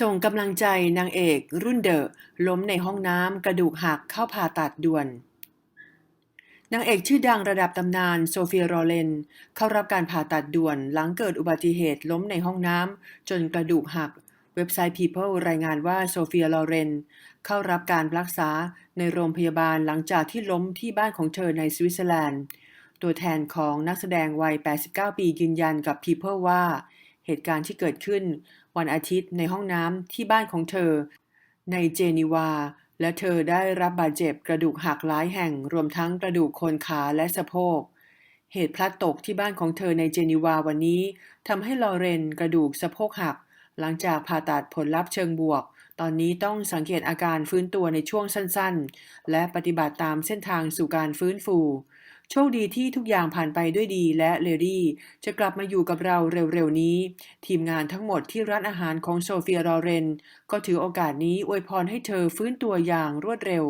ส่งกำลังใจนางเอกรุ่นเดอะล้มในห้องน้ำกระดูกหักเข้าผ่าตัดด่วน นางเอกชื่อดังระดับตำนานโซเฟียโรเลน เข้ารับการผ่าตัดด่วนหลังเกิดอุบัติเหตุล้มในห้องน้ำจนกระดูกหัก เว็บไซต์ People รายงานว่าโซเฟียโรเลนเข้ารับการรักษาในโรงพยาบาลหลังจากที่ล้มที่บ้านของเธอในสวิตเซอร์แลนด์ ตัวแทนของนักแสดงวัย 89 ปียืนยันกับ People ว่า เหตุการณ์ที่เกิดขึ้น วันอาทิตย์ในห้องน้ำที่บ้านของเธอ ในเจนีวา และเธอได้รับบาดเจ็บกระดูกหักหลายแห่งรวมทั้งกระดูกโคนขาและสะโพกเหตุพลัดตกที่บ้านของเธอในเจนีวาวันนี้ทำให้ลอเรนกระดูกสะโพกหัก หลังจากผ่าตัดผลลัพธ์เชิงบวก ตอนนี้ต้องสังเกตอาการฟื้นตัวในช่วงสั้นๆ และปฏิบัติตามเส้นทางสู่การฟื้นฟู โชคดีที่ทุกอย่างผ่านไปด้วยดีและเลดี้จะกลับมาอยู่กับเราเร็วๆนี้ ทีมงานทั้งหมดที่ร้านอาหารของโซเฟียรอเรน ก็ถือโอกาสนี้อวยพรให้เธอฟื้นตัวอย่างรวดเร็ว